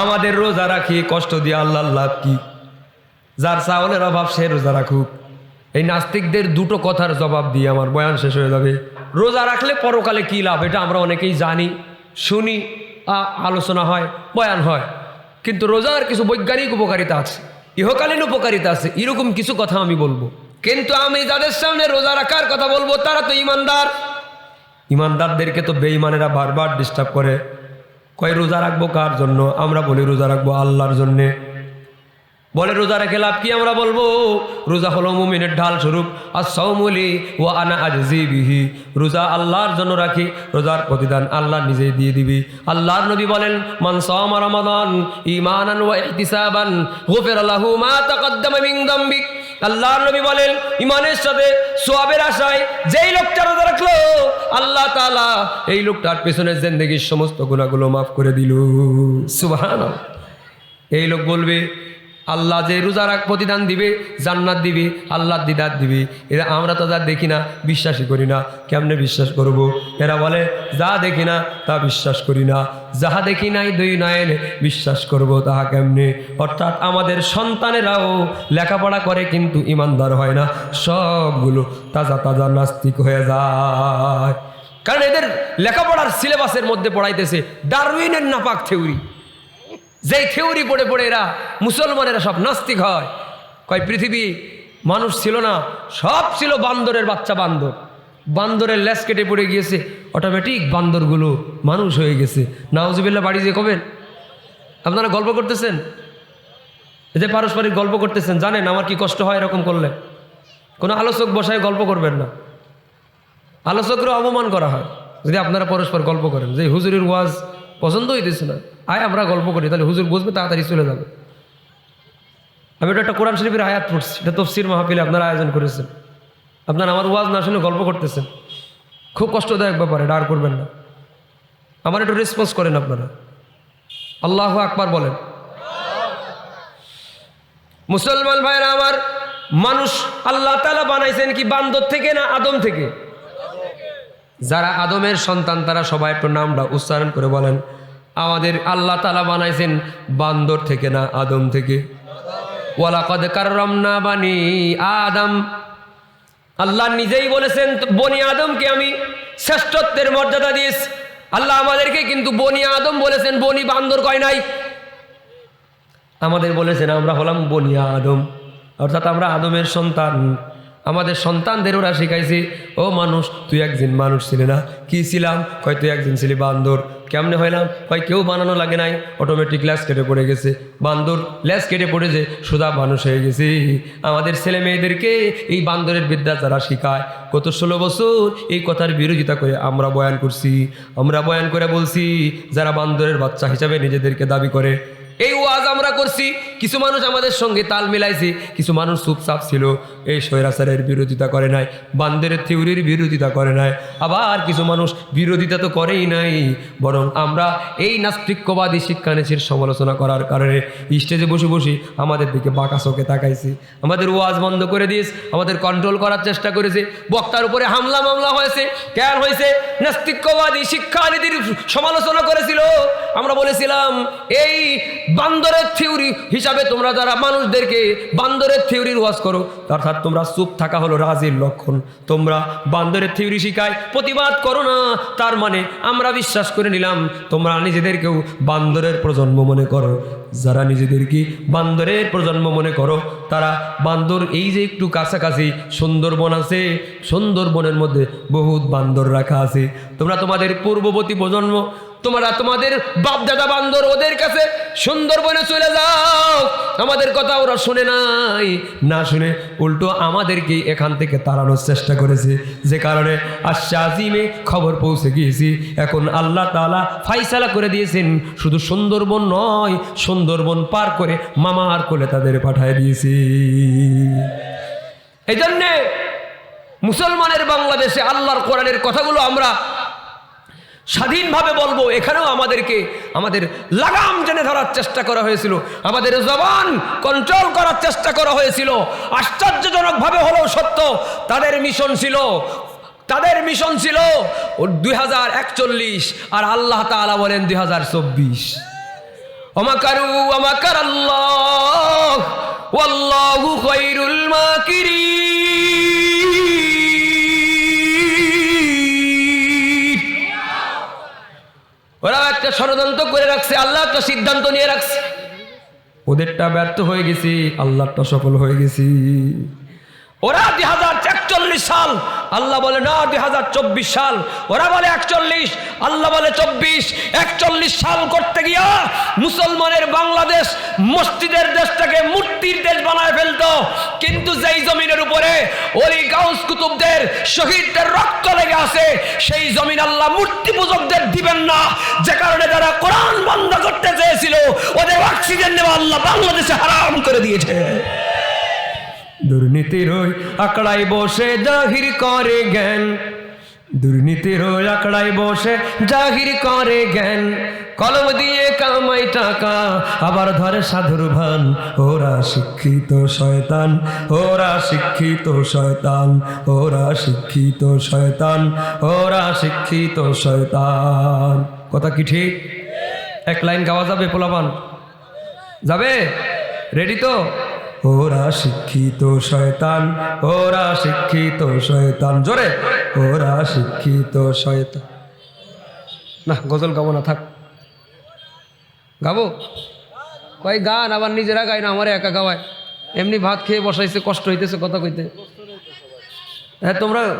আমাদের রোজা রাখি, কষ্ট দিয়ে আল্লাহ লাভ কি? যার চাউলের অভাব সে রোজা রাখুক। এই নাস্তিকদের দুটো কথার জবাব দিয়ে আমার বয়ান শেষ হয়ে যাবে। রোজা রাখলে পরকালে কী লাভ? এটা আমরা অনেকেই জানি, শুনি আলোচনা হয়, বয়ান হয়। কিন্তু রোজার কিছু বৈজ্ঞানিক উপকারিতা আছে, ইহকালীন উপকারিতা আছে, এরকম কিছু কথা আমি বলব। কিন্তু আমি যাদের সামনে রোজা রাখার কথা বলব, তারা তো ইমানদার। ইমানদারদেরকে তো বেঈমানেরা বারবার ডিস্টার্ব করে। কয়, রোজা রাখব কার জন্য? আমরা বলি রোজা রাখব আল্লাহর জন্যে। বলে, রোজা রেখে লাভ কি আমরা বলব? রোজা হলো মুমিনের ঢাল স্বরূপ। আর সৌমলি ও আনা আজি বিহি। রোজা আল্লাহর জন্য রাখি, রোজার প্রতিদান আল্লাহ নিজেই দিয়ে দিবি। আল্লাহর নবী বলেন, মান সাওমা রমাদান ঈমানান ওয়া ইহতিসাবান গুফিরা মা তাকদ্দামা আল্লাহর নবী বলেন, ইমানের সাথে সোয়াবের আশায় যেই লোকটা রোজা রাখল, আল্লাহ তালা এই লোকটার পেছনের জেন্দেগির সমস্ত গুণাগুলো মাফ করে দিল। সুবাহ এই লোক বলবে আল্লাহ যে রোজা রাখ, প্রতিদান দিবে, জান্নাত দিবে, আল্লাহ দিদার দিবে। এরা আমরা তো যা দেখি না, বিশ্বাসই করি না। কেমনে বিশ্বাস করব। এরা বলে, যা দেখি না, তা বিশ্বাস করি না। যাহা দেখি নাই, দুই নয়নে বিশ্বাস করব, তাহা কেমনে? অর্থাৎ আমাদের সন্তানেরাও লেখাপড়া করে কিন্তু ইমানদার হয় না। সবগুলো তাজা তাজা নাস্তিক হয়ে যায়। কারণ এদের লেখাপড়ার সিলেবাসের মধ্যে পড়াইতেছে, ডারউইনের নাপাক থিওরি যেই থিওরি পড়ে পড়ে এরা মুসলমানেরা সব নাস্তিক হয়। কয়, পৃথিবী মানুষ ছিল না, সব ছিল বান্দরের বাচ্চা বান্দর। বান্দরের ল্যাস কেটে পড়ে গিয়েছে অটোমেটিক বান্দরগুলো মানুষ হয়ে গেছে। নাওজুবিল্লা বাড়ি যে কবেন? আপনারা গল্প করতেছেন? যে পারস্পরিক গল্প করতেছেন, জানেন আমার কি কষ্ট হয় এরকম করলে? কোনো আলোচক বসায় গল্প করবেন না। আলোচকরা অপমান করা হয়, যদি আপনারা পরস্পর গল্প করেন। যে হুজুরের ওয়াজ পছন্দ হইতেছে না। আয়, আমরা গল্প করি। তাহলে হুজুর বুঝবে, তাড়াতাড়ি চলে যাবে। আমি এটা একটা কোরআন শরীফের আয়াত পড়ছি। এটা তফসির মাহফিলে আপনারা আয়োজন করেছেন। আপনারা আমার ওয়াজ না শুনে গল্প করতেছেন। খুব কষ্টদায়ক ব্যাপার, এটা আর করবেন না। আমার একটু রেসপন্স করেন আপনারা। আল্লাহ আকবার বলেন। মুসলমান ভাইরা আমার মানুষ আল্লাহ তালা বানাইছেন কি বান্দর থেকে না আদম থেকে? যারা আদমের সন্তান, তারা সবাই একটু নামটা উচ্চারণ করে বলেন। আমাদের আল্লাহ তালা বানাইছেন বান্দর থেকে না আদম থেকে। ওয়ালাকদ কাররামনা বানি আদম। আল্লাহ নিজেই বলেছেন, বনি আদমকে আমি শ্রেষ্ঠত্বের মর্যাদা দিয়েছি। আল্লাহ আমাদেরকে কিন্তু বনি আদম বলেছেন, বনি বান্দর কয় নাই? আমাদের বলেছেন, আমরা হলাম বনিয়া আদম। অর্থাৎ আমরা আদমের সন্তান। আমাদের সন্তানদের ওরা শিখাইছে, ও মানুষ, তুই একদিন মানুষ ছিলি না। কি ছিলাম? কয় তুই একদিন ছিলি বান্দর। কেমনে হইলাম? কয় কেউ বানানো লাগে নাই। অটোমেটিক ল্যাস কেটে পড়ে গেছে। বান্দর ল্যাস কেটে পড়েছে সুদা মানুষ হয়ে গেছে। আমাদের ছেলে মেয়েদেরকে এই বান্দরের বিদ্যা যারা শিখায়, গত ষোলো বছর এই কথার বিরোধিতা করে আমরা বয়ান করছি। আমরা বয়ান করে বলছি, যারা বান্দরের বাচ্চা হিসাবে নিজেদেরকে দাবি করে এই ওয়াজ আমরা করছি। কিছু মানুষ আমাদের সঙ্গে তাল মিলাইছে। কিছু মানুষ চুপচাপ ছিল। এই স্বৈরাচারের বিরোধিতা করে নাই। বান্দের থিওরির বিরোধিতা করে নাই। আবার কিছু মানুষ বিরোধিতা তো করেই নাই। বরং আমরা এই নাস্তিক্যবাদী শিক্ষানীতির সমালোচনা করার কারণে স্টেজে বসে বসে আমাদের দিকে বাঁকা চোখে তাকাইছি। আমাদের ওয়াজ বন্ধ করে দিস আমাদের কন্ট্রোল করার চেষ্টা করেছে। বক্তার উপরে হামলা মামলা হয়েছে। কেন হয়েছে? নাস্তিক্যবাদী শিক্ষানীতির সমালোচনা করেছিল। আমরা বলেছিলাম, এই বান্দরের থিওরি হিসাবে তোমরা যারা মানুষদেরকে বান্দরের থিওরির ওয়াজ করো, অর্থাৎ তোমরা চুপ থাকা হলো রাজির লক্ষণ। তোমরা বান্দরের থিওরি শিখায় প্রতিবাদ করো না, তার মানে আমরা বিশ্বাস করে নিলাম তোমরা নিজেদেরকেও বান্দরের প্রজন্ম মনে করো। যারা নিজেদেরকে বান্দরের প্রজন্ম মনে করো, তারা বান্দর এই যে একটু কাছাকাছি সুন্দরবন আছে, সুন্দরবনের মধ্যে বহুত বান্দর রাখা আছে। তোমরা তোমাদের পূর্ববর্তী প্রজন্ম, তোমরা তোমাদের বাপ দাদা বান্দর ওদের কাছে সুন্দরবনে চলে যাও। আমাদের কথা ওরা শুনে নাই। না শুনে উল্টো আমাদেরকে এখান থেকে তাড়ানোর চেষ্টা করেছে। যে কারণে আশা আজিমে খবর পৌঁছে গিয়েছি। এখন আল্লাহ তাআলা ফাইসালা করে দিয়েছেন। শুধু সুন্দরবন নয় সুন্দরবন পার করে মামার কোলে তাদের পাঠায় দিয়েছি। এই জন্যে মুসলমানের বাংলাদেশে আল্লাহর কোরআনের কথাগুলো আমরা স্বাধীনভাবে বলব। এখানেও আমাদেরকে আমাদের লাগাম জেনে ধরার চেষ্টা করা হয়েছিল। আমাদের জবান কন্ট্রোল করার চেষ্টা করা হয়েছিল। আশ্চর্যজনকভাবে হলেও সত্য, তাদের মিশন ছিল, তাদের মিশন ছিল দুই হাজার একচল্লিশ আর আল্লাহ তাআলা বলেন দুই হাজার চব্বিশ। অমাকারু অমাকার আল্লাহ ওয়াল্লাহু খায়রুল মাকিরিন। ওরা একটা ষড়যন্ত্র করে রাখছে, আল্লাহ একটা সিদ্ধান্ত নিয়ে রাখছে। ওদেরটা ব্যর্থ হয়ে গেছি, আল্লাহটা সফল হয়ে গেছি। ওরা দুই হাজার একচল্লিশ সাল, আল্লাহ বলে, না দুই হাজার চব্বিশ সাল। ওরা বলে, একচল্লিশ। আল্লাহ বলে, চব্বিশ। একচল্লিশ সাল করতে গিয়া মুসলমানের বাংলাদেশ মসজিদের দেশটাকে মূর্তির দেশ বানায় ফেলতো। কিন্তু যেই জমিনের উপরে ওলি গাউস কুতুবদের শহীদদের রক্ত লেগে আছে, সেই জমিন আল্লাহ মূর্তি পূজকদের দিবেন না। যে কারণে যারা কোরআন বন্ধ করতে চেয়েছিল, ওদের অক্সিজেন নেওয়া আল্লাহ বাংলাদেশে হারাম করে দিয়েছে। দুর্নীতির আঁকড়াই বসে জাহির করে জ্ঞান। দুর্নীতির আঁকড়াই বসে জাহির করে জ্ঞান। কলম দিয়ে কামাই টাকা, আবার ধরে সাধুর ভান। ওরা শিক্ষিত শয়তান, ওরা শিক্ষিত শয়তান, ওরা শিক্ষিত শয়তান, ওরা শিক্ষিত শয়তান। কথা কি ঠিক? এক লাইন গাওয়া যাবে পোলাপান। যাবে? রেডি তো? ওরা শিক্ষিত শয়তান, ওরা শিক্ষিত শয়তান। জোরে, ওরা শিক্ষিত শয়তান। না, গজল গাবো না, থাক। গাবো? কয় গান, আবার নিজেরা গাই না, আমার একা গাওয়ায়। এমনি ভাত খেয়ে বসাইছে, কষ্ট হইতেছে কথা কইতে। হ্যাঁ তোমরা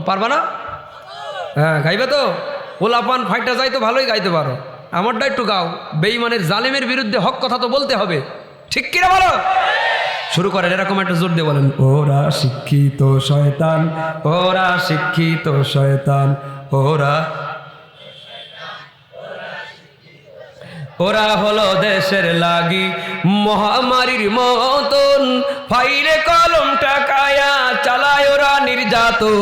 পারবা না? হ্যাঁ গাইবে তো? ওলাপান ফাইটা যাই তো ভালোই গাইতে পারো। আমারটা একটু গাও। বেইমানের জালেমের বিরুদ্ধে হক কথা তো বলতে হবে। ঠিক কিনা বলো? শুরু করেন, এরকম একটা জোর দিয়ে বলেন, ওরা শিক্ষিত শয়তান, ওরা শিক্ষিত শয়তান, ওরা ওরা হলো দেশের লাগি মহামারীর মতন, ফাইলে কলম টাকায়া চালায় ওরা নির্যাতন।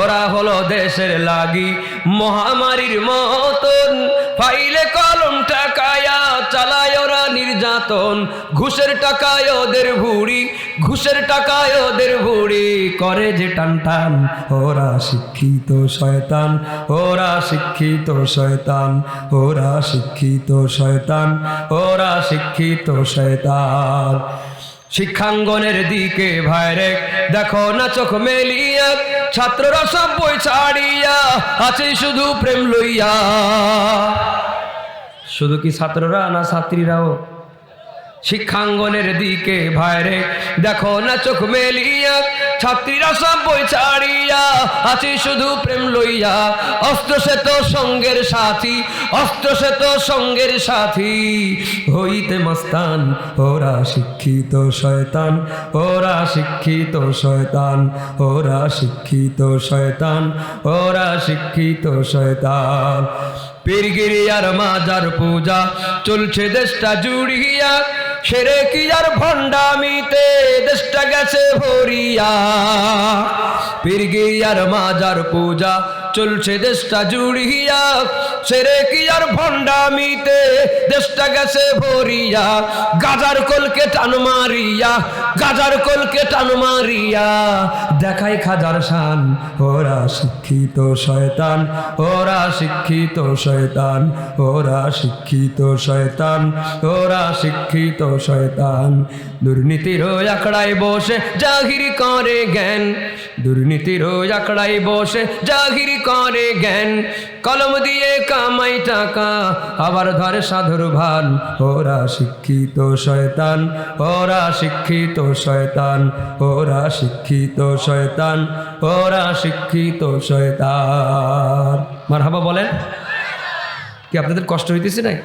ওরা হলো দেশের লাগি মহামারীর মতন, ফাইলে কলম নির্যাতন, ঘুষের টাকায় ওদের ভুড়ি, ঘুষের টাকায় ওদের ভুড়ি করে যে টান টান ওরা শিক্ষিত শয়তান, ওরা শিক্ষিত শয়তান, ওরা শিক্ষিত শয়তান, ওরা শিক্ষিত শয়তান। শিক্ষাঙ্গনের দিকে ভাইরে, দেখো না চোখ মেলিয়া, ছাত্ররা সব বই ছাড়িয়া আছে শুধু প্রেম লইয়া। শুধু কি ছাত্ররা না ছাত্রীরাও? শিক্ষাঙ্গনের দিকে ভাইরে দেখো না চোখ মেলিয়া, ছাত্রীরা সব বই ছাড়িয়া, আছি শুধু প্রেম লইয়া। অস্ত্র সে তো সঙ্গের সাথী, অস্ত্র সে তো সঙ্গের সাথী। হইতে মস্তান, ওরা শিক্ষিত শয়তান, ওরা শিক্ষিত শয়তান, ওরা শিক্ষিত শয়তান, ওরা শিক্ষিত শয়তান। পীরগিরি আর মাজার পূজা, চলছে দেশটা জুড়িয়া। সেরে কি যার ভণ্ডামিতে দেশটা গেছে ভরিয়া পীরগিরি আর মাজার পূজা চলছে দেশটা জুড়িয়া সেরে কি আর ভণ্ডামিতে? দেশটা গেছে ভরিয়া, গাজার কলকে টান মারিয়া, গাজার কলকে টান মারিয়া। দেখাই খাজার শান, ওরা শিক্ষিত শয়তান, ওরা শিক্ষিত শয়তান, ওরা শিক্ষিত শয়তান, ওরা শিক্ষিত শয়তান। দুর্নীতির আঁকড়ায় বসে, জাহির করে জ্ঞান। দুর্নীতির আঁকড়ায় বসে, জাহির করে জ্ঞান। কলম দিয়ে কামাই টাকা, আবার ধরে সাধুর ভান। ওরা শিক্ষিত শয়তান, ওরা শিক্ষিত শয়তান, ওরা শিক্ষিত শয়তান, ওরা শিক্ষিত শয়তান। মারহাবা বলেন। কি আপনাদের কষ্ট হইতেছে নাই?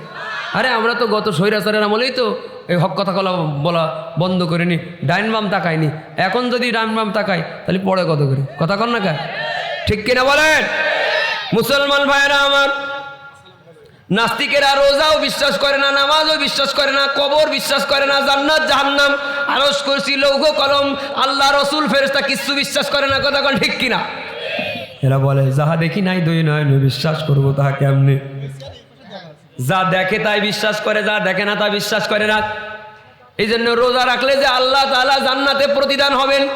আরে আমরা তো গত স্বৈরাচারের আমলেই তো এই হক কথা কলা বলা বন্ধ করিনি, ডাইন বাম তাকাইনি। এখন যদি ডাইন বাম তাকাই, তাহলে পরে কত করে? কথা কর না কায় ঠিক কিনা বলেন? মুসলমান ভাইরা আমার, নাস্তিকেরা রোজাও বিশ্বাস করে না, নামাজও বিশ্বাস করে না, কবর বিশ্বাস করে না, জান্নাত, জাহান্নাম আরস করছি লৌহ কলম, আল্লাহ, রসুল ফেরেস্তা কিচ্ছু বিশ্বাস করে না, কথা কোন ঠিক কিনা? এরা বলে, যাহা দেখি নাই, দুই নয় বিশ্বাস করব তাহা কেমনে? যা দেখে তাই বিশ্বাস করে, যা দেখে না তা বিশ্বাস করে না। এই জন্য রোজা রাখলে যে আল্লাহ তাআলা জান্নাতে প্রতিদান হবেন।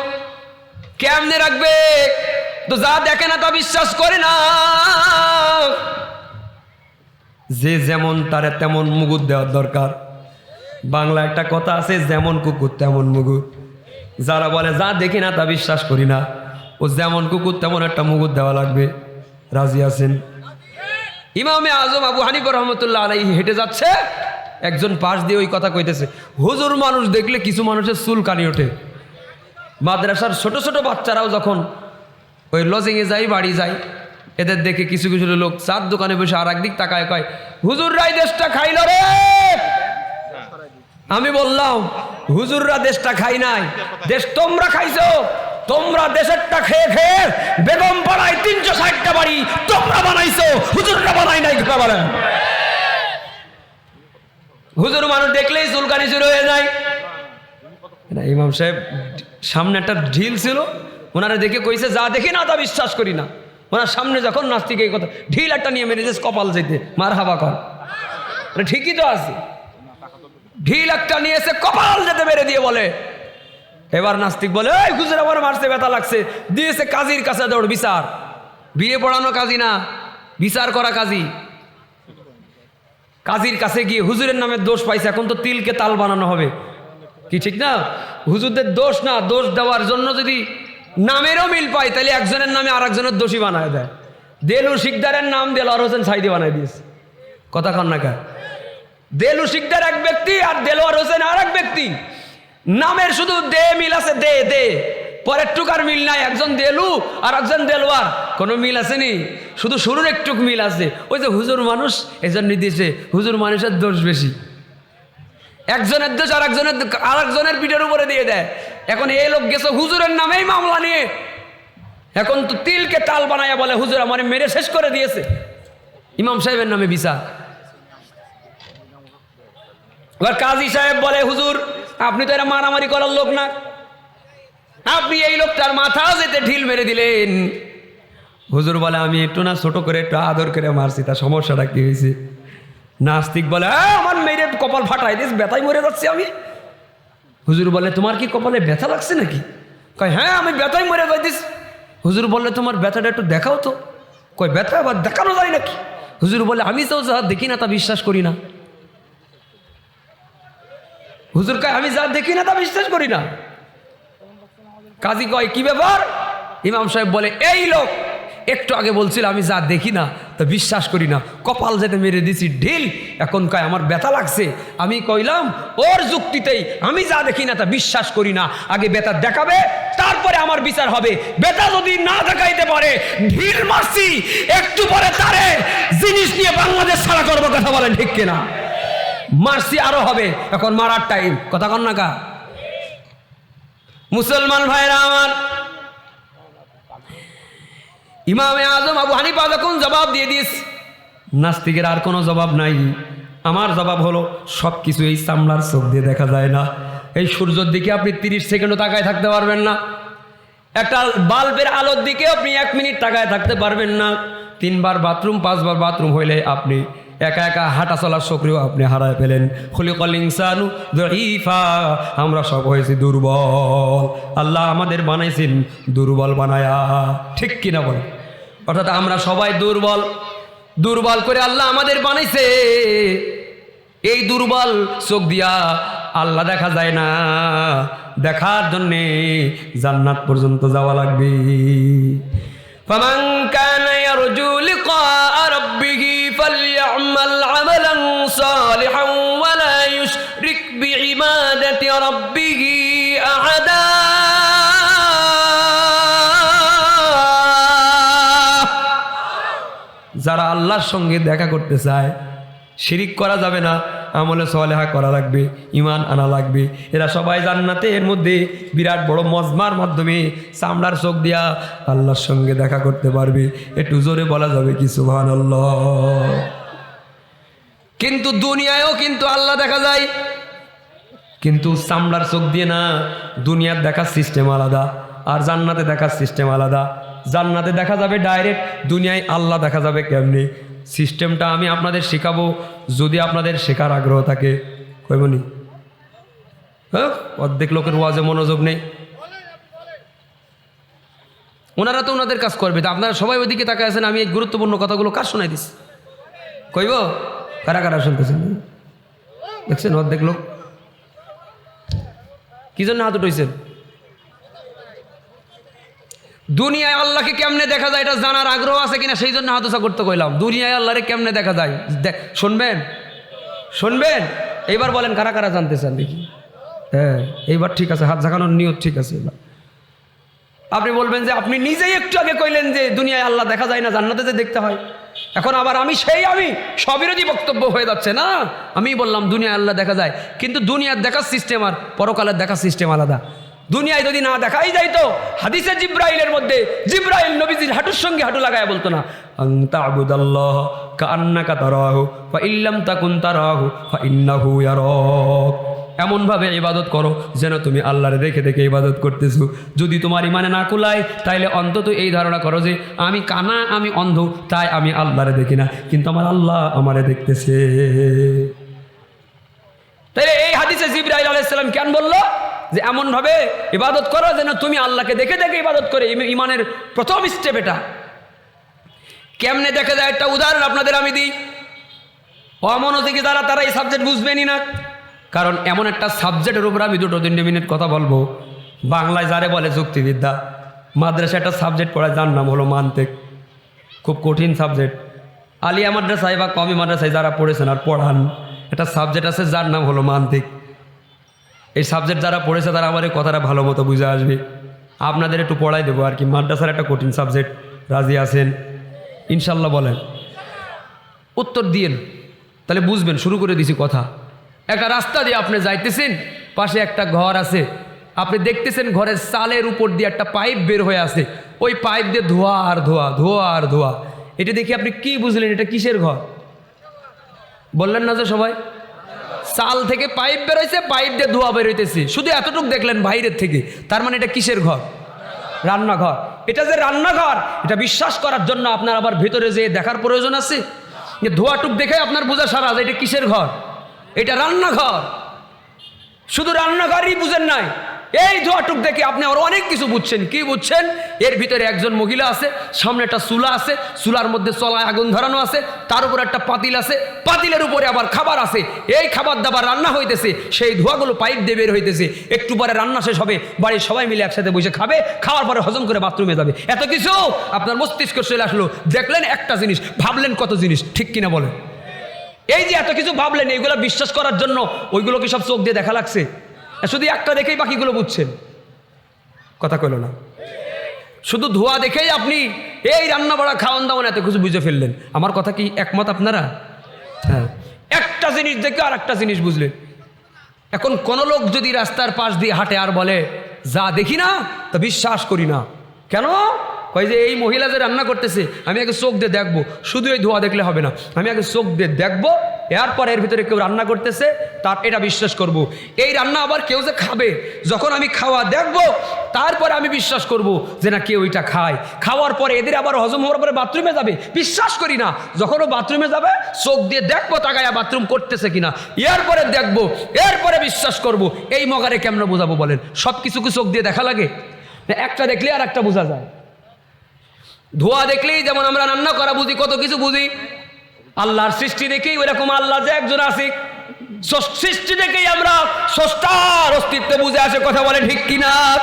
কেমনে রাখবে? তো যা দেখে না তা বিশ্বাস করে না। যে যেমন তার তেমন মুগুর দেওয়ার দরকার। বাংলা একটা কথা আছে, যেমন কুকুর তেমন মুগুর। যারা বলে, যা দেখি না তা বিশ্বাস করি না। ও যেমন কুকুর, তেমন একটা মুগুর দেওয়া লাগবে। রাজি আছেন? ইমামে আজম আবু হানিফ রহমতুল্লাহ আলাই হেঁটে যাচ্ছে, একজন পাশ দিয়ে ওই কথা কইতেছে, হুজুর মানুষ দেখলে কিছু মানুষের চুল কানি ওঠে। মাদ্রাসার ছোট ছোট বাচ্চারাও যখন ওই লজিংয়ে যাই বাড়ি যায়, এদের দেখে কিছু কিছু লোক চার দোকানে বসে আর একদিক তাকায়, কয় হুজুর রাই দেশটা খাইল রে! আমি বললাম, হুজুররা দেশটা খাই নাই। দেশ তোমরা খাইছো। তোমরা দেশেরটা খেয়ে খেয়ে বেগম পাড়ায় তিনশো ষাটটা বাড়ি তোমরা বানাইছো, হুজুররা বানাই নাই হুজুর মানুষ দেখলেই চুলকানি শুরু হয়ে যায়। না ইমাম সাহেব, সামনে একটা ঢিল ছিল, ওনারা দেখে কইছে, যা দেখি না, তা বিশ্বাস করি না। ওনার সামনে যখন নাস্তিক এই কথা, ঢিল একটা নিয়ে মেরে দিয়েছে কপাল যেতে মার হাবা কর ঠিকই তো আছে। ঢিল একটা নিয়েছে কপাল যেতে মেরে দিয়ে বলে। এবার নাস্তিক বলে, এই হুজুর, আমার মারছে, ব্যথা লাগছে। দিয়েছে কাজীর কাছে দৌড়, বিচার। বিয়ে পড়ানো কাজী না, বিচার করা কাজী। কাজীর কাছে গিয়ে হুজুরের নামে দোষ পাইছে, এখন তো তিলকে তাল বানানো হবে। কি ঠিক না? হুজুরদের দোষ না, দোষ দেওয়ার জন্য যদি নামেরও মিল পাই তাহলে একজনের নামে আর একজনের দোষী বানায় দেয়। দেলু শিকদারের নাম দেলোয়ার হোসেন সাইদি বানায় দিয়েছে। কথা কন না কা দেলু শিকদার এক ব্যক্তি আর দেলোয়ার হোসেন আর এক ব্যক্তি। নামের শুধু দে মিল আছে, দে দে। পরের টুকার মিল নাই, একজন দেলু আর একজন দেলোয়ার কোনো মিল আসেনি। শুধু শুরুর একটুক মিল আছে। ওই যে হুজুর মানুষ, এজন্য দিয়েছে, হুজুর মানুষের দোষ বেশি। একজনের দোষ আর একজনের আর একজনের পিঠের উপরে দিয়ে দেয়। এখন এই লোক গেছে হুজুরের নামেই মামলা নিয়ে। এখন তো তিলকে তাল বানায়া বলে, হুজুর আমার মেরে শেষ করে দিয়েছে। ইমাম সাহেবের নামে বিচার। কাজী সাহেব বলে, হুজুর আপনি তো এরা মারামারি করার লোক না। আপনি এই লোকটার মাথা যেতে ঢিল মেরে দিলেন। হুজুর বলে, আমি একটু না ছোট করে একটু আদর করে মারছি তার সমস্যাটা কি হয়েছে? নাস্তিক বলে আমার মেরে কপাল ফাটাই দিস, ব্যথায় মরে যাচ্ছি আমি। হুজুর বলে, তোমার কি কপালে ব্যথা লাগছে নাকি? কয় হ্যাঁ আমি ব্যথায় মরে যাইতিস হুজুর বললে তোমার ব্যথাটা একটু দেখাও তো। কয়, ব্যথা আবার দেখানো যায় নাকি? হুজুর বলে, আমি তো যা দেখি না তা বিশ্বাস করি না। হুজুর কয়, আমি যা দেখি না তা বিশ্বাস করি না। কাজী কয়, কি ব্যাপার? ইমাম সাহেব বলে, এই লোক, একটু আগে বলছিল আমি যা দেখি না তা বিশ্বাস করি না। কপাল যেতে মেরে দিছি, ঢিল। এখন কয়, আমার ব্যথা লাগছে। আমি কইলাম, ওর যুক্তিতেই আমি যা দেখি না তা বিশ্বাস করি না। আগে বেতা দেখাবে, তারপরে আমার বিচার হবে। বেতা যদি না দেখাইতে পারে, ঢিল মারছি, একটু পরে তারে জিনিস নিয়ে বাংলাদেশ ছাড়া করব কথা বলেন ঠিক কিনা? মারছি আরও হবে। এখন মারার টাইম কথা কন না কা। মুসলমান ভাইরা আমার, ইমামে আজম আবু হানিফা যখন জবাব দিয়ে দিস, নাস্তিকের আর কোনো জবাব নাই। আমার জবাব হলো সব কিছু এই চামড়ার চোখ দিয়ে দেখা যায় না। এই সূর্যের দিকে আপনি তিরিশ সেকেন্ডও তাকায় থাকতে পারবেন না। একটা বাল্বের আলোর দিকে আপনি এক মিনিট তাকায় থাকতে পারবেন না। তিনবার বাথরুম, পাঁচবার বাথরুম হইলে আপনি একা একা হাঁটা চলার সক্রিয় আপনি হারায় ফেলেন খলিকল ইনসানু দঈফা আমরা সব হয়েছি দুর্বল আল্লাহ আমাদের বানাইছেন দুর্বল বানায়া ঠিক কিনা বল অর্থাৎ আমরা সবাই দুর্বল দুর্বল করে আল্লাহ আমাদের বানাইছে এই দুর্বল চোখ দিয়া আল্লাহ দেখা যায় না দেখার জন্যে জান্নাত পর্যন্ত যাওয়া লাগবে فمن كان يرجو لقاء يشرك بعبادة ربه أحدا যারা আল্লাহর সঙ্গে দেখা করতে চায় শিরিক করা যাবে না আমলে সলেহা করা লাগবে ইমান আনা লাগবে এরা সবাই জান্নাতে এর মধ্যে বিরাট বড় মজমার মাধ্যমে চামড়ার চোখ দিয়া আল্লাহর সঙ্গে দেখা করতে পারবে একটু জোরে বলা যাবে কি সুহান কিন্তু দুনিয়ায়ও কিন্তু আল্লাহ দেখা যায় কিন্তু চামড়ার চোখ দিয়ে না, দুনিয়ার দেখার সিস্টেম আলাদা, আর জান্নাতে দেখার সিস্টেম আলাদা। জান্নাতে দেখা যাবে ডাইরেক্ট দুনিয়ায় আল্লাহ দেখা যাবে কেমনি? সিস্টেমটা আমি আপনাদের শেখাবো, যদি আপনাদের শেখার আগ্রহ থাকে। কইবনি হ্যাঁ অর্ধেক লোকের ওয়াজে মনোযোগ নেই। ওনারা তো ওনাদের কাজ করবে, তা আপনারা সবাই ওইদিকে তাকায় আছেন, আমি এই গুরুত্বপূর্ণ কথাগুলো কার শোনাই দিস? কইব? কারা কারা শুনতেছেন? দেখছেন অর্ধেক লোক? কি জন্য হাত উঠেছেন দুনিয়ায় আল্লাহকে কেমনে দেখা যায় এটা জানার আগ্রহ আছে কিনা সেই জন্য হাতুসা করতে কইলাম। দুনিয়ায় আল্লাহরে কেমনে দেখা যায়? দেখ শুনবেন? শুনবেন? এইবার বলেন, কারা কারা জানতে চান দেখি। হ্যাঁ এইবার ঠিক আছে, হাত ঝাঁকানোর নিয়ত ঠিক আছে এবার। আপনি বলবেন যে, আপনি নিজেই একটু আগে কইলেন যে, দুনিয়ায় আল্লাহ দেখা যায় না, জান্নাতে যে দেখতে হয়। এখন আবার আমি সেই আমি স্ববিরোধী বক্তব্য হয়ে যাচ্ছে, না? আমি বললাম, দুনিয়ায় আল্লাহ দেখা যায়, কিন্তু দুনিয়ার দেখার সিস্টেম আর পরকালের দেখার সিস্টেম আলাদা। দুনিয়ায় যদি না দেখাই যাই তো, হাদিসে জিব্রাইলের মধ্যে, জিব্রাইল নবীজির হাঁটুর সঙ্গে হাঁটু লাগায় বলতো না আন্তা আবুদাল্লাহ কান্নাকা তারাহু, ফা ইল্লাম তাকুন তারাহু, ফা ইন্নাহু ইয়ারাক। এমনভাবে ইবাদত করো যেন তুমি আল্লাহরে দেখে দেখে ইবাদত করতেছো। যদি তোমার ইমানে না কুলায়, তাইলে অন্তত এই ধারণা করো যে আমি কানা, আমি অন্ধ, তাই আমি আল্লাহরে দেখি না। কিন্তু আমার আল্লাহ আমারে দেখতেছে। তাহলে এই হাদিসে জিব্রাইল আলাইসাল্লাম কেন বলল? যে এমনভাবে ইবাদত করো যেন তুমি আল্লাহকে দেখে দেখে ইবাদত করে ইমানের প্রথম স্টেপ এটা। কেমনে দেখা যায়? একটা উদাহরণ আপনাদের আমি দিই। অমনোযোগী দ্বারা তারা এই সাবজেক্ট বুঝবেনই না। কারণ এমন একটা সাবজেক্টের উপর আমি দুটো তিনটে মিনিট কথা বলব। বাংলায় যারে বলে যুক্তিবিদ্যা মাদ্রাসা একটা সাবজেক্ট পড়ায়, যার নাম হলো মানতেক। খুব কঠিন সাবজেক্ট আলিয়া মাদ্রাসায় বা কমি মাদ্রাসায় যারা পড়েছেন আর পড়ান, একটা সাবজেক্ট আছে যার নাম হলো মান্তিক। এই সাবজেক্ট যারা পড়েছে, তারা আমার এই কথাটা ভালো মতো বুঝে আসবে। আপনাদের একটু পড়াই দেবো আর কি। মাদ্রাসার একটা কঠিন সাবজেক্ট রাজি আছেন? ইনশাল্লাহ বলেন। উত্তর দিয়েন। তাহলে বুঝবেন, শুরু করে দিছি কথা। একটা রাস্তা দিয়ে আপনি যাইতেছেন, পাশে একটা ঘর আছে। আপনি দেখতেছেন ঘরের চালের উপর দিয়ে একটা পাইপ বের হয়ে আছে। ওই পাইপ দিয়ে ধোয়া আর ধোয়া ধোয়া আর ধোয়া। এটা দেখে আপনি কি বুঝলেন, এটা কিসের ঘর? বললেন না যে সবাই? চাল থেকে পাইপ বেরোইছে পাইপ দিয়ে ধোয়া বেরোইতেছে শুধু এতটুকু দেখলেন বাইরের থেকে। তার মানে এটা কিসের ঘর? রান্নাঘর। এটা যে রান্নাঘর, এটা বিশ্বাস করার জন্য আপনার আবার ভেতরে যে দেখার প্রয়োজন আছে। যে ধোয়াটুক দেখে আপনার বোঝা সারা এটা কিসের ঘর? এটা রান্নাঘর। শুধু রান্নাঘরই বুঝেন নাই। এই ধোয়াটুক দেখে আপনি আরও অনেক কিছু বুঝছেন। কি বুঝছেন? এর ভিতরে একজন মহিলা আছে, সামনে একটা চুলা আছে, চুলার মধ্যে চলায় আগুন ধরানো আছে, তার উপর একটা পাতিল আছে, পাতিলের উপরে আবার খাবার আছে। এই খাবার দাবার রান্না হইতেছে, সেই ধোঁয়াগুলো পাইপ দিয়ে বের হইতেছে। একটু পরে রান্না শেষ হবে, বাড়ির সবাই মিলে একসাথে বসে খাবে, খাওয়ার পরে হজম করে বাথরুমে যাবে। এত কিছু আপনার মস্তিষ্ক চলে আসলো। দেখলেন একটা জিনিস, ভাবলেন কত জিনিস, ঠিক কিনা বলেন? এই যে এত কিছু ভাবলেন, এইগুলো বিশ্বাস করার জন্য ওইগুলো কি সব চোখ দিয়ে দেখা লাগছে? শুধু একটা দেখেই বাকিগুলো বুঝছেন। কথা কইল না। শুধু ধোয়া দেখেই আপনি এই রান্না বাড়া, খাওয়ান দাওয়ান এত কিছু বুঝে ফেললেন। আমার কথা কি একমত আপনারা? হ্যাঁ। একটা জিনিস দেখে আর একটা জিনিস বুঝলেন। এখন কোন লোক যদি রাস্তার পাশ দিয়ে হাঁটে আর বলে, যা দেখি না, তা বিশ্বাস করি না। কেন? কয় যে এই মহিলা যে রান্না করতেছে, আমি আগে চোখ দিয়ে দেখব। শুধু এই ধোয়া দেখলে হবে না। আমি আগে চোখ দিয়ে দেখব, এরপর এর ভিতরে কেউ রান্না করতেছে, তার এটা বিশ্বাস করব। এই রান্না আবার কেউ যে খাবে, যখন আমি খাওয়া দেখব, তারপরে আমি বিশ্বাস করব যে না, কেউ এটা খায়। খাওয়ার পরে এদের আবার হজম হওয়ার পরে বাথরুমে যাবে? বিশ্বাস করি না। যখন ও বাথরুমে যাবে, চোখ দিয়ে দেখব তাকায়া বাথরুম করতেছে কিনা। এরপরে দেখব, এরপরে বিশ্বাস করব। এই মগারে কেমন বোঝাবো বলেন? সব কিছু চোখ দিয়ে দেখা লাগে? একটা দেখলে আর একটা বোঝা যায়। ধোয়া দেখলেই যেমন আমরা রান্না করা বুঝি, কত কিছু বুঝি। আল্লাহর সৃষ্টি দেখেই ওইরকম আল্লাহ যে একজন আছে। সস- সৃষ্টি দেখেই আমরা স্রষ্টার অস্তিত্ব বুঝে আসে, কথা বলে ঠিক কিনা?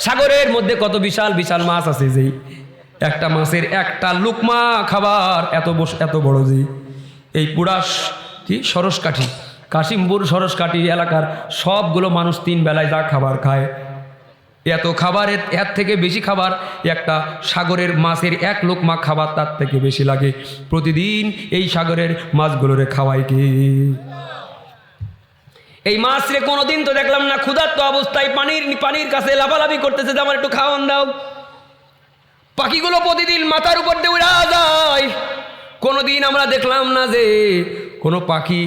সাগরের মধ্যে কত বিশাল বিশাল মাছ আছে যে। একটা মাছের একটা লুকমা খাবার, এত বস- এত বড় যে। এই পুরাস কি? সরসকাঠি। কাশিমপুর সরসকাঠি এলাকার সবগুলো মানুষ তিন বেলায় যা খাবার খায়। এত খাবারের এর থেকে বেশি খাবার একটা সাগরের মাছের এক লোকমা খাবার তার থেকে বেশি লাগে। প্রতিদিন এই সাগরের মাছগুলোরে খাওয়াই কি? এই মাছ রে কোনোদিন তো দেখলাম না ক্ষুধার্ত অবস্থায় পানির পানির কাছে লাফালাফি করতেছে, যে আমার একটু খাওয়ান দাও। পাখিগুলো প্রতিদিন মাথার উপর দিয়ে উড়া যায়। কোনোদিন আমরা দেখলাম না যে কোনো পাখি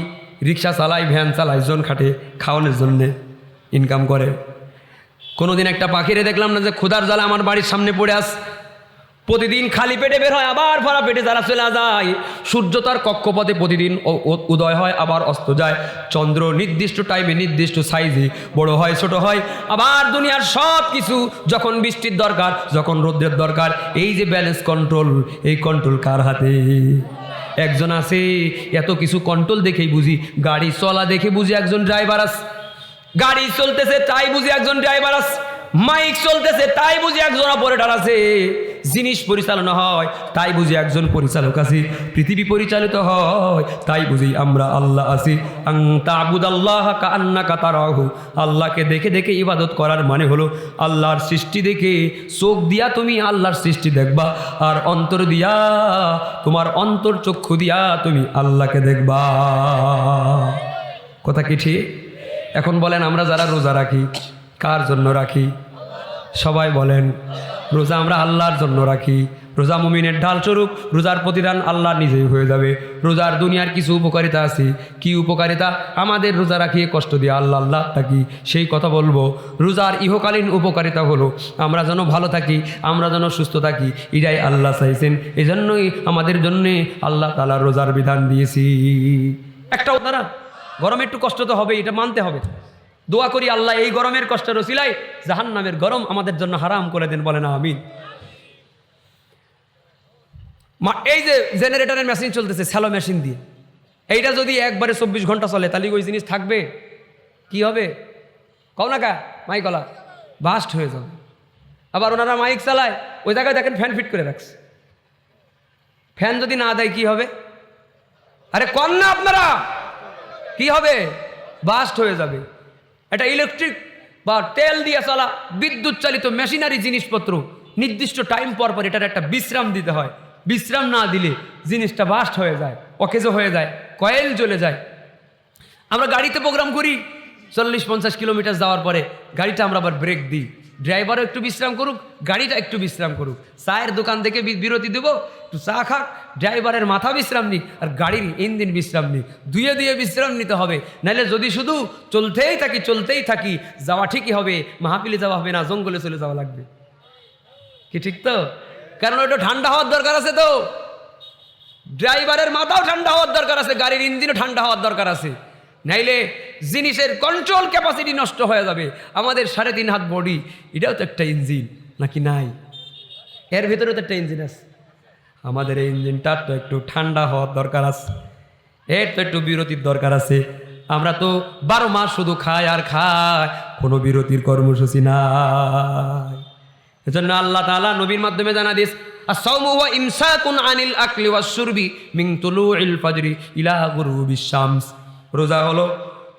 রিক্সা চালায়, ভ্যান চালায়, জন খাটে, খাওয়ানোর জন্যে ইনকাম করে। কোনোদিন একটা পাখিরে দেখলাম না যে ক্ষুধার জ্বালা আমার বাড়ির সামনে পড়ে আস। প্রতিদিন খালি পেটে বের হয়, আবার ভরা পেটে যারা চলে যায়। সূর্য তার কক্ষপথে প্রতিদিন উদয় হয়, আবার অস্ত যায়। চন্দ্র নির্দিষ্ট টাইমে নির্দিষ্ট সাইজে বড় হয়, ছোট হয়। আবার দুনিয়ার সব কিছু যখন বৃষ্টির দরকার, যখন রোদ্রের দরকার, এই যে ব্যালেন্স কন্ট্রোল এই কন্ট্রোল কার হাতে? একজন আছে, এত কিছু কন্ট্রোল দেখেই বুঝি, গাড়ি চলা দেখে বুঝি একজন ড্রাইভার আছে। গাড়ি চলতেছে, তাই বুঝি একজন ড্রাইভার আছে। মাইক চলতেছে, তাই বুঝি একজন অপারেটর আছে। জিনিস পরিচালনা হয়, তাই বুঝি একজন পরিচালক আছে। পৃথিবী পরিচালিত হয়, তাই বুঝি আমরা আল্লাহ আছি। তাবুদ আল্লাহ কান্না কাতারাহু আল্লাহকে দেখে দেখে ইবাদত করার মানে হলো আল্লাহর সৃষ্টি দেখে চোখ দিয়া তুমি আল্লাহর সৃষ্টি দেখবা, আর অন্তর দিয়া তোমার অন্তর চক্ষু দিয়া তুমি আল্লাহকে দেখবা। কথা কি ঠিক? এখন বলেন, আমরা যারা রোজা রাখি, কার জন্য রাখি? সবাই বলেন, রোজা আমরা আল্লাহর জন্য রাখি। রোজা মুমিনের ঢাল স্বরূপ, রোজার প্রতিদান আল্লাহ নিজেই হয়ে যাবে। রোজার দুনিয়ার কিছু উপকারিতা আছে। কি উপকারিতা? আমাদের রোজা রাখিয়ে কষ্ট দিয়ে আল্লাহ আল্লাহ থাকি। সেই কথা বলব, রোজার ইহকালীন উপকারিতা হলো, আমরা যেন ভালো থাকি, আমরা যেন সুস্থ থাকি, এটাই আল্লাহ চাইছেন। এজন্যই, আমাদের জন্যে আল্লাহ তালা রোজার বিধান দিয়েছি। একটা দাঁড়া গরমে একটু কষ্ট তো হবে এটা মানতে হবে দোয়া করি আল্লাহ, এই গরমের কষ্টের রসিলাই জাহান নামের গরম আমাদের জন্য হারাম করে দেন বলে না আমিন এই যে জেনারেটরের মেশিন চলতেছে স্যালো মেশিন দিয়ে, এইটা যদি একবারে চব্বিশ ঘণ্টা চলে, তাহলে ওই জিনিস থাকবে? কি হবে? কও না কা মাইকলা বাস্ট হয়ে যাবে। আবার ওনারা মাইক চালায়, ওই জায়গায় দেখেন ফ্যান ফিট করে রাখছে। ফ্যান যদি না দেয়, কি হবে? আরে কন না আপনারা! কি হবে? বাস্ট হয়ে যাবে। এটা ইলেকট্রিক বা তেল দিয়ে চলা বিদ্যুৎ চালিত মেশিনারি জিনিসপত্র, নির্দিষ্ট টাইম পর পর এটার একটা বিশ্রাম দিতে হয়। বিশ্রাম না দিলে জিনিসটা বাস্ট হয়ে যায়, অকেজো হয়ে যায়, কয়েল জ্বলে যায়। আমরা গাড়িতে প্রোগ্রাম করি, চল্লিশ পঞ্চাশ কিলোমিটার যাওয়ার পরে গাড়িটা আমরা আবার ব্রেক দিই। ড্রাইভারও একটু বিশ্রাম করুক, গাড়িটা একটু বিশ্রাম করুক। চায়ের দোকান থেকে বিরতি দেবো, একটু চা খাক, ড্রাইভারের মাথা বিশ্রাম নিক আর গাড়ির ইঞ্জিন বিশ্রাম নিক। দুয়ে দিয়ে বিশ্রাম নিতে হবে, নাহলে যদি শুধু চলতেই থাকি চলতেই থাকি, যাওয়া ঠিকই হবে, মাহাপিলে যাওয়া হবে না, জঙ্গলে চলে যাওয়া লাগবে। কি ঠিক তো? কারণ ওটা ঠান্ডা হওয়ার দরকার আছে তো। ড্রাইভারের মাথাও ঠান্ডা হওয়ার দরকার আছে, গাড়ির ইঞ্জিনও ঠান্ডা হওয়ার দরকার আছে। নাইলে জিনিসের কন্ট্রোল ক্যাপাসিটি নষ্ট হয়ে যাবে আমাদের সাড়ে তিন হাত বডি এটাও তো একটা ইঞ্জিন নাকি নাই এর ভিতরে তো একটা ইঞ্জিন আছে আমাদের এই ইঞ্জিনটার তো একটু ঠান্ডা হওয়ার দরকার আছে এর তো একটু বিরতির দরকার আছে আমরা তো বারো মাস শুধু খাই আর খাই কোনো বিরতির কর্মসূচি নাই এজন্য আল্লাহ তাআলা নবীর মাধ্যমে জানা দিস الصوم هو إمساك عن الأكل والشرب من طلوع الفجر إلى غروب الشمس রোজা হলো?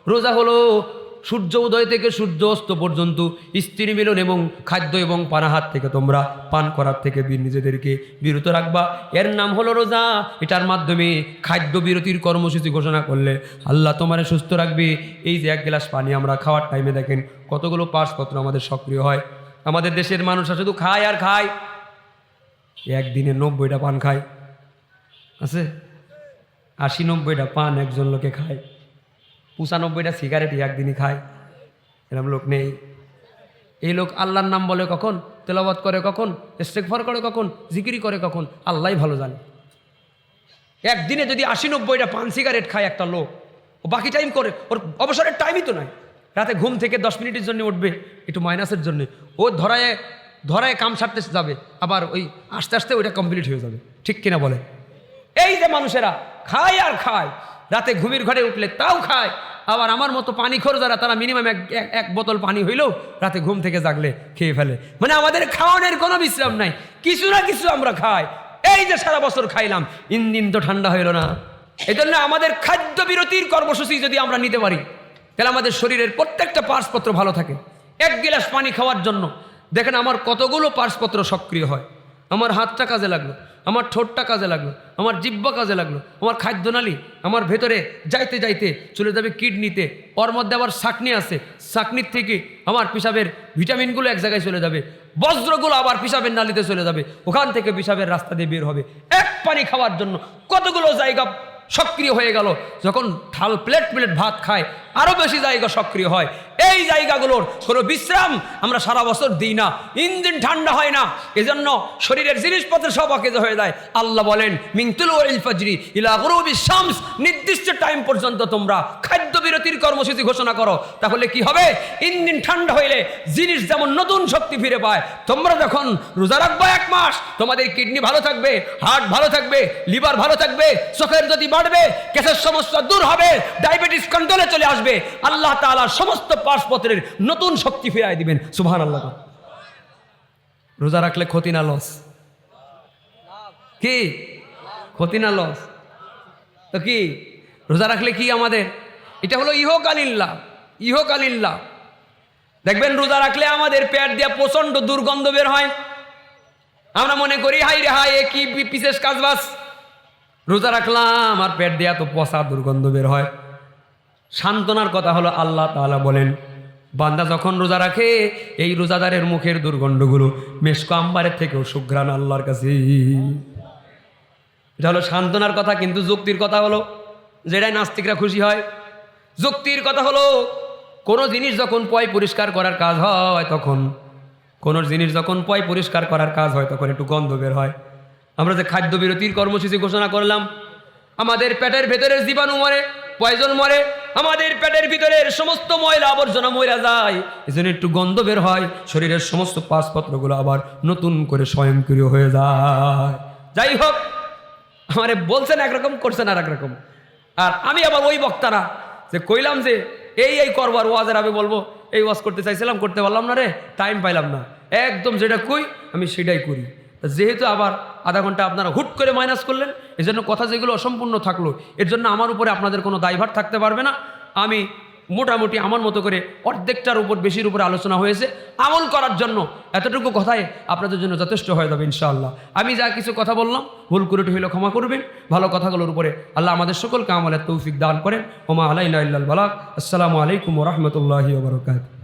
রোজা হলো সূর্য উদয় থেকে সূর্য অস্ত পর্যন্ত স্ত্রী মিলন এবং খাদ্য এবং পানাহার থেকে তোমরা পান করার থেকে নিজেদেরকে বিরত রাখবা। এর নাম হলো রোজা। এটার মাধ্যমে খাদ্য বিরতির কর্মসূচি ঘোষণা করলে আল্লাহ তোমারে সুস্থ রাখবে। এই যে এক গ্লাস পানি আমরা খাওয়ার টাইমে দেখেন কতগুলো পাসপত্র আমাদের সক্রিয় হয়। আমাদের দেশের মানুষরা শুধু খায় আর খায়। একদিনে নব্বইটা পান খায়। আছে? আশি নব্বইটা পান একজন লোকে খায়। পঁচানব্বইটা সিগারেট একদিনই খায়। এরকম লোক নেই। এই লোক আল্লাহর নাম বলে কখন তেলাবাদ করে কখন ইস্তেকফার করে কখন, জিকিরি করে কখন আল্লাহ ভালো জানে। একদিনে যদি আশি নব্বইটা পান সিগারেট খায় একটা লোক, ও বাকি টাইম করে, ওর অবসরের টাইমই তো নাই। রাতে ঘুম থেকে দশ মিনিটের জন্য উঠবে, একটু মাইনাসের জন্য। ও ধরায় ধরায় কাম সারতে যাবে, আবার ওই আস্তে আস্তে ওইটা কমপ্লিট হয়ে যাবে। ঠিক কিনা বলে এই যে মানুষেরা, খায় আর খায়। রাতে ঘুমির ঘরে উঠলে তাও খায়। আবার আমার মতো পানি খোর যারা, তারা মিনিমাম এক, এক- বোতল পানি হইলেও রাতে ঘুম থেকে জাগলে, খেয়ে ফেলে। মানে আমাদের খাওয়ানোর কোনো বিশ্রাম নাই। কিছু না কিছু আমরা খাই। এই যে সারা বছর খাইলাম ইঞ্জিন তো ঠান্ডা হইল না। এই জন্য আমাদের খাদ্য বিরতির কর্মসূচি যদি আমরা নিতে পারি, তাহলে আমাদের শরীরের প্রত্যেকটা পার্সপত্র ভালো থাকে। এক গিলাস পানি খাওয়ার জন্য। দেখেন আমার কতগুলো পার্সপত্র সক্রিয় হয়। আমার হাতটা কাজে লাগল। আমার ঠোঁটটা কাজে লাগল, আমার জিব্বা কাজে লাগল, আমার খাদ্যনালী, আমার ভেতরে যাইতে যাইতে চলে যাবে কিডনিতে, ওর মধ্যে আবার শাকনি আছে, শাকনির থেকে আমার পিসাবের ভিটামিনগুলো এক জায়গায় চলে যাবে, বজ্রগুলো আবার পিসাবের নালিতে চলে যাবে, ওখান থেকে পিসাবের রাস্তা দিয়ে বের হবে। এক পানি খাওয়ার জন্য কতগুলো জায়গা সক্রিয় হয়ে গেল। যখন থাল প্লেট প্লেট ভাত খায় আরও বেশি জায়গা সক্রিয় হয়। এই জায়গাগুলোর কোনো বিশ্রাম আমরা সারা বছর দিই না। ইঞ্জিন ঠান্ডা হয় না। এজন্য শরীরের জিনিসপত্র সব অকেজ হয়ে যায়। আল্লাহ বলেন মিংতুল ওয়াইল ফজরি শামস নির্দিষ্ট টাইম পর্যন্ত তোমরা খাদ্য বিরতির কর্মসূচি ঘোষণা করো। তাহলে কি হবে? ইঞ্জিন ঠান্ডা হইলে জিনিস যেমন নতুন শক্তি ফিরে পায়, তোমরা যখন রোজা রাখবা এক মাস, তোমাদের কিডনি ভালো থাকবে, হার্ট ভালো থাকবে, লিভার ভালো থাকবে, চোখের যদি বাড়বে গ্যাসের সমস্যা দূর হবে ডায়াবেটিস কন্ট্রোলে চলে আসবে। আল্লাহ তাআলা সমস্ত পার্সপত্রের নতুন শক্তি ফিরাই দিবেন। সুবহান আল্লাহ রোজা রাখলে ক্ষতি না লস কি? ক্ষতি না লস তো কি? রোজা রাখলে কি আমাদের? এটা হলো ইহকালীন লাভ ইহকালীন লাভ দেখবেন রোজা রাখলে আমাদের পেট দিয়া প্রচণ্ড দুর্গন্ধ বের হয়। আমরা মনে করি হাই রে হাই এ কি বিশেষ কাজ বাস রোজা রাখলাম, আর পেট দেয়া তো পচা দুর্গন্ধ বের হয়। সান্ত্বনার কথা হলো, আল্লাহ তাআলা বলেন, বান্দা যখন রোজা রাখে, এই রোজাদারের মুখের দুর্গন্ধগুলো মেশকো আম্বারের থেকেও সুঘ্রাণ আল্লাহর কাছে। এটা হলো সান্ত্বনার কথা, কিন্তু যুক্তির কথা হলো, যেটাই নাস্তিকরা খুশি হয়। যুক্তির কথা হলো, কোনো জিনিস যখন পয় পরিষ্কার করার কাজ হয়, তখন, কোনো জিনিস যখন পয় পরিষ্কার করার কাজ হয়, তখন একটু গন্ধ বের হয়। আমরা যে খাদ্য বিরতির কর্মসূচি ঘোষণা করলাম, আমাদের পেটের ভেতরের জীবাণু মরে পয়জন মরে, আমাদের পেটের ভিতরের সমস্ত ময়লা আবর্জনা ময়রা যায়। এই জন্য একটু গন্ধ বের হয়, শরীরের সমস্ত পাসপত্রগুলো আবার নতুন করে স্বয়ংক্রিয় হয়ে যায়। যাই হোক, আমারে বলছেন একরকম, করছেন আর একরকম আর আমি আবার ওই বক্তারা যে কইলাম যে এই এই করবার ওয়াজের আমি বলব, এই ওয়াজ করতে চাইছিলাম, করতে পারলাম না রে টাইম পাইলাম না। একদম যেটা কই, আমি সেটাই করি। যেহেতু আবার আধা ঘণ্টা আপনারা হুট করে মাইনাস করলেন এই জন্য কথা যেগুলো অসম্পূর্ণ থাকল, এর জন্য আমার উপরে আপনাদের কোনো দায়ভার থাকতে পারবে না। আমি মোটামুটি আমার মতো করে অর্ধেকটার উপর, বেশির উপরে আলোচনা হয়েছে। আমল করার জন্য এতটুকু কথাই আপনাদের জন্য যথেষ্ট হয়ে যাবে ইনশাআল্লাহ। আমি যা কিছু কথা বললাম, ভুল কুরুটি হইলে ক্ষমা করবেন। ভালো কথাগুলোর উপরে আল্লাহ আমাদের সকলকে আমলের তৌফিক দান করেন। ওমা বালাক। আসসালামু আলাইকুম রহমতুল্লাহি ওবরকাত